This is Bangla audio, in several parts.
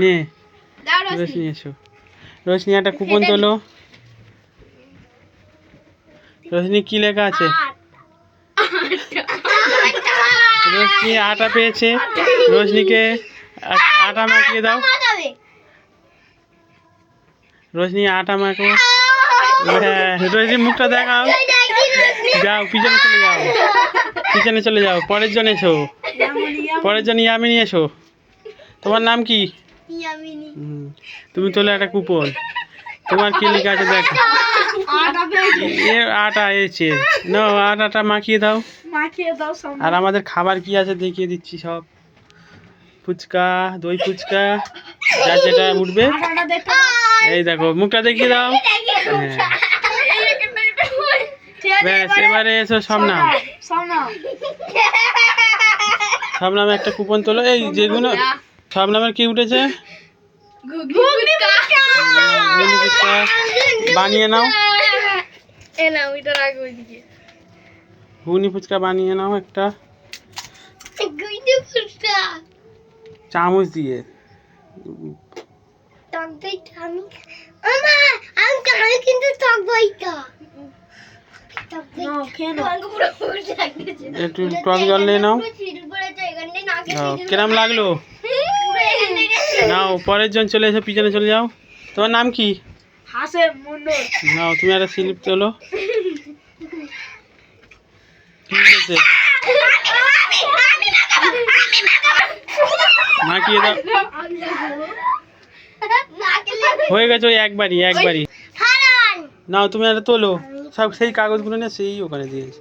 নে। রোশনি। এসো রোশনি একটা কুপন তোলো। রোশনি কি লেখা আছে? রোশনি আটা পেয়েছে। রোশনিকে আটা মাখিয়ে দাও। রোশনি আটা মাখো। হ্যাঁ রোশনি মুখটা দেখাও। যাও পিছনে চলে যাও। পিছনে চলে যাও। পরের জন এসো। পরের জন ইয়ামিনি এসো। তোমার নাম কি? তুমি তোলে একটা কুপন। তোমার কি লেখা আছে দেখো। এ আটা এসে না আটাটা মাখিয়ে দাও। মাখিয়ে দাও আর আমাদের খাবার কি আছে দেখিয়ে দিচ্ছি সব। ফুচকা দই ফুচকা যার যেটা উঠবে। এই দেখো মুখটা দেখিয়ে দাও। হ্যাঁ। ব্যাস এবারে এসো সব নাম সব নাও। একটা কুপন তোলো। এই যেগুলো সব নামের কি উঠেছে? বানিয়ে নাও। এ নাও এটা রাখো ওইদিকে। ঘুগনি ফুচকা বানিয়ে নাও একটা। চামচ দিয়ে। একটু টক জল নিয়ে নাও। নাও কিরম লাগল? নাও পরের জন চলে এসো পিছনে চলে যাও। তোমার নাম কি? মুন্ডল নাও তুমি একটা স্লিপ তোলো। ঠিক আছে মাখিয়ে দাও। হয়ে গেছে ওই একবারই একবারই। নাও তুমি একটা তোলো। সব সেই কাগজগুলো নিয়ে সেই ওখানে দিয়েছে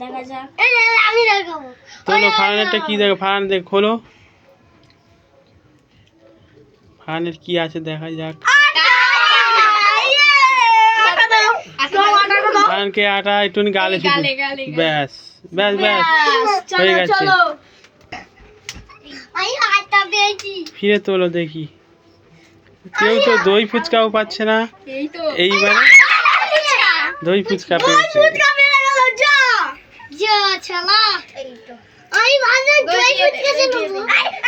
দেখা যাক। তোলো ফারানেরটা কি দেখো? ফারান দেখ খোলো। ফারানের কি আছে দেখা যাক। ফারানকে আটা একটু গালে শুধু। গালে, গালে, গালে। ব্যাস ব্যাস ব্যাস। হয়ে গেছে। ফিরে তোলো দেখি। কেউ তো দই ফুচকাও পাচ্ছে না। এই এইবারে দই ফুচকা পেয়েছে। আমি ভাবলাম দই ফুচকা আমি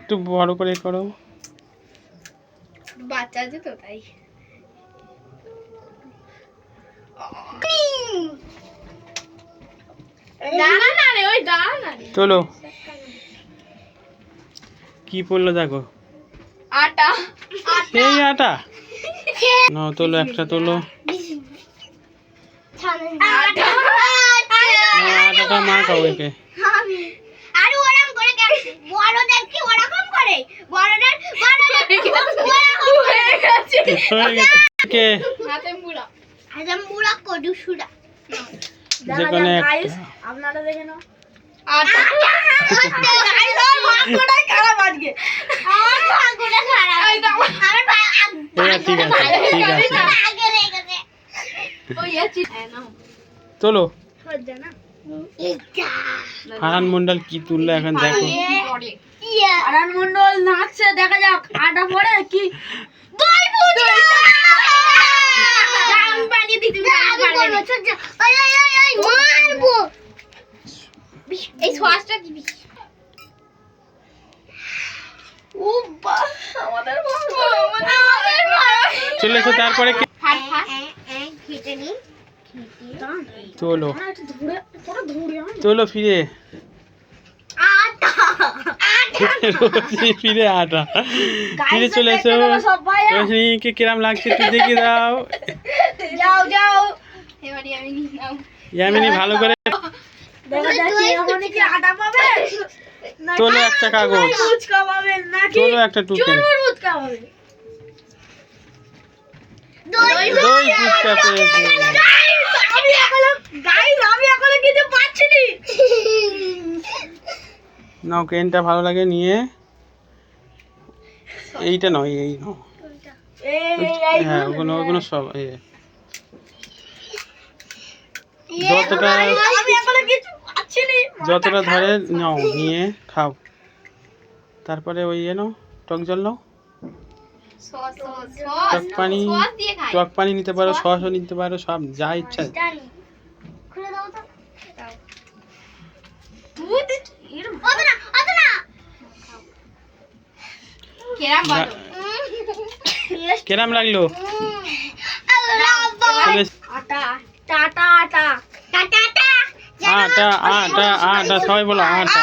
একটু বড় করে করো। বাচ্চা আছে তো তাই। দাঁড়া না রে ওই দাঁড়া না রে। তোলো কি পড়ল দেখো? আটা। সেই আটা। না তোলো একটা তোলো। আটা। না আটাটা মাখাও আর ওরকম করে কেন? বড়দের কি ওরকম করে? বড়দের বড়দের হয়ে গেছে হয়ে গেছে। কে হাতে মুড়া আজম বুড়া কদু সুরা। যে আপনারা দেখে নাও। আটা খারাপ আজকে আমার খারাপ আমার ঠিক আছে ঠিক আছে আগে লেগেছে ওই আছে হ্যাঁ নাও তোলো হচ্ছে না এটা ফারহান মন্ডল কি? তুললো এখন দেখো আরান মন্ডল নাচছে দেখা যাক আটা পরে। কি এই দিবি চলে এসো তারপরে ধরে তোলো ফিরে। ফিরে আটা। ফিরে চলে এসো। সবাই। কিরাম লাগছে একটু দেখে দাও। যাও ইয়ামিনি ভালো করে দেখা যাচ্ছে এমন কি আটা পাবে। না তোলো একটা কাগজ। তোলো একটা টুকেন দই ফুচকা পেয়েছে। আমি এখনও গাইস আমি এখনও কিছু পাচ্ছি নি। নাও কেনটা ভালো লাগে নিয়ে। এইটা নয় এই নাও। হ্যাঁ ওগুলো ওগুলো সব এই। যতটা যতটা ধরে নাও নিয়ে খাও। তারপরে ওই এ নাও টক জল নাও। টক পানি টক পানি নিতে পারো সসও নিতে পারো সব যা ইচ্ছা। কেরাম লাগল? আটা আটা। আটা সবাই বলো আটা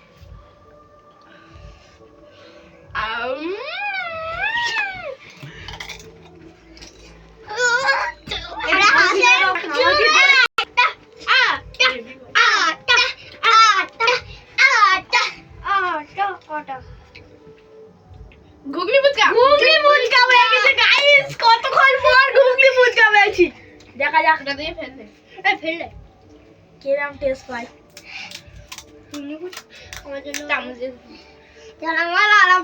আটা ঘুগনি ফুচকা। ঘুগনি ফুচকা হয়ে গেছে গাইস কতক্ষণ পর ঘুগনি ফুচকা পেয়েছি। দেখা যাক। এটা দিয়ে এই কিরম টেস্ট পাই আমার জন্য চামচ দিয়ে আমার আরাম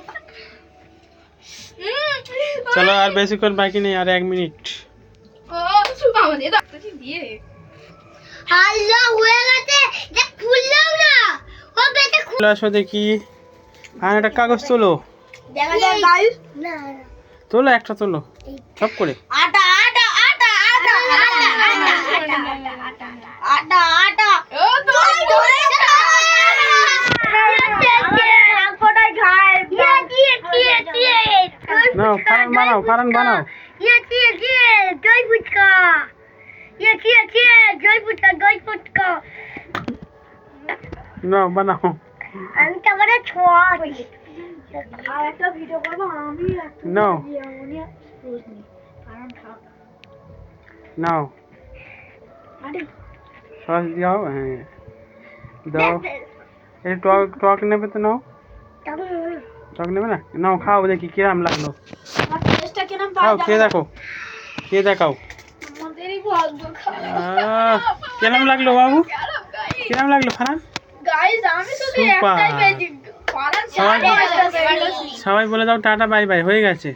চলো আর বেশিক্ষণ বাকি নেই আর এক মিনিট। ও আমাদের ডাক্তারটি দিয়ে আল্লাহ হয়ে গেছে যে খুললেও না। ও বেটা খুল আসো দেখি। হ্যাঁ একটা কাগজ তোলো তোলো একটা তোলো সব করে বানাও নাও বানাও আমার ছোঁয়া আর একটা ভিডিও করব আমি নাও নাও সস দিও হ্যাঁ দাও। এই টক টক নেবে তো নাও। টক নেবে না? নাও খাও দেখি কিরাম লাগল। খাও পাই খেয়ে দেখো। খেয়ে দেখাও। কিরম লাগল বাবু? কিরম লাগল ফারান? সবাই বলে দাও টাটা বাই বাই হয়ে গেছে।